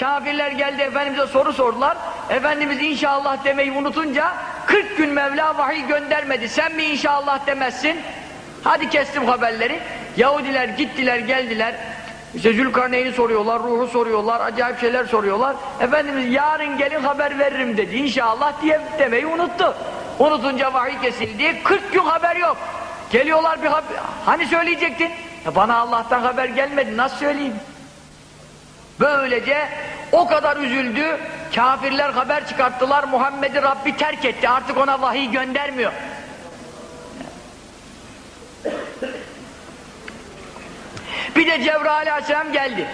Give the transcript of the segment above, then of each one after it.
Kafirler geldi Efendimiz'e soru sordular. Efendimiz inşallah demeyi unutunca 40 gün Mevla vahiy göndermedi. Sen mi inşallah demezsin? Hadi kestim haberleri. Yahudiler gittiler geldiler. İşte Zülkarneyn'i soruyorlar, ruhu soruyorlar, acayip şeyler soruyorlar. Efendimiz yarın gelin haber veririm dedi. İnşallah diye demeyi unuttu. Unutunca vahiy kesildi. 40 gün haber yok. Geliyorlar bir haber. Hani söyleyecektin? Ya bana Allah'tan haber gelmedi. Nasıl söyleyeyim? Böylece o kadar üzüldü. Kafirler haber çıkarttılar. Muhammed'i Rabbi terk etti. Artık ona vahiy göndermiyor. Bir de Cebrail aleyhisselam geldi.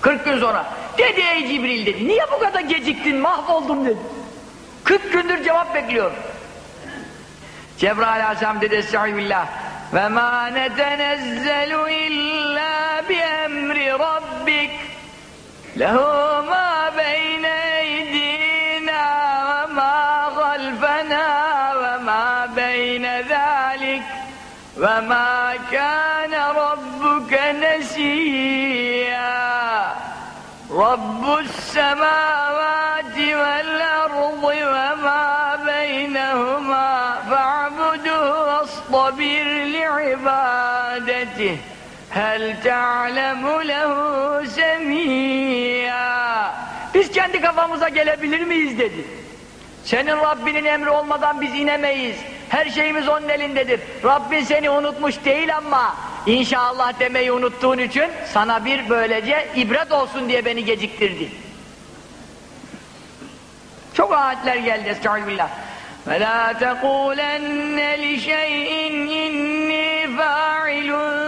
40 gün sonra. Dedi ey Cibril dedi. Niye bu kadar geciktin mahvoldum dedi. 40 gündür cevap bekliyorum. Cebrail aleyhisselam dedi Estağfirullah. Ve ma netenezzelu illa بأمر ربك له ما بين أيدينا وما خلفنا وما بين ذلك وما كان ربك نسيا. رب السماوات والأرض وما بينهما فاعبده واصطبر لعبادته. ve ma beynehuma fa'buduhu vastabir li'ibadetih. Hel ta'lemu lehu semiyya. Biz kendi kafamıza gelebilir miyiz dedi. Senin Rabbinin emri olmadan biz inemeyiz. Her şeyimiz onun elindedir. Rabbin seni unutmuş değil ama inşallah demeyi unuttuğun için sana bir böylece ibret olsun diye beni geciktirdi. Çok ayetler geldi estağfirullah. وَلَا تَقُولَنَّ لِشَيْءٍ إِنِّي فَاعِلٌ ذَٰلِكَ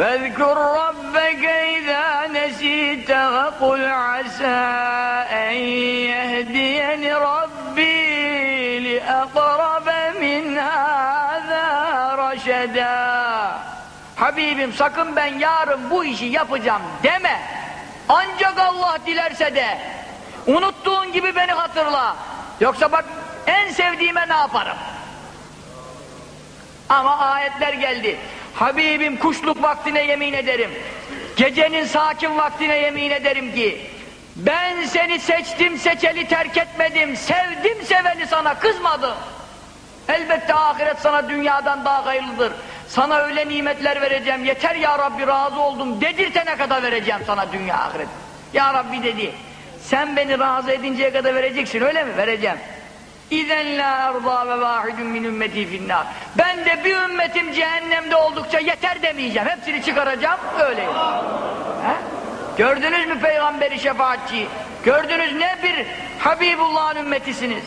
واذكر ربك إذا نسيت وقل عسى أن يهديني ربي لأقرب من هذا رشدا. Habibim sakın ben yarın bu işi yapacağım deme. Ancak Allah dilerse de unuttuğun gibi beni hatırla. Yoksa bak en sevdiğime ne yaparım? Ama ayetler geldi. Habibim kuşluk vaktine yemin ederim. Gecenin sakin vaktine yemin ederim ki ben seni seçtim seçeli terk etmedim. Sevdim seveni sana kızmadım. Elbette ahiret sana dünyadan daha hayırlıdır. Sana öyle nimetler vereceğim. Yeter ya Rabbi razı oldum. Dedirtene kadar vereceğim sana dünya ahiret. Ya Rabbi dedi. Sen beni razı edinceye kadar vereceksin öyle mi? Vereceğim. İzen la erza ve vahidun min ümmeti finnar. Ben de bir ümmetim cehennemde oldukça yeter demeyeceğim. Hepsini çıkaracağım öyle. Gördünüz mü peygamberi şefaatçi? Gördünüz ne bir Habibullah'ın ümmetisiniz.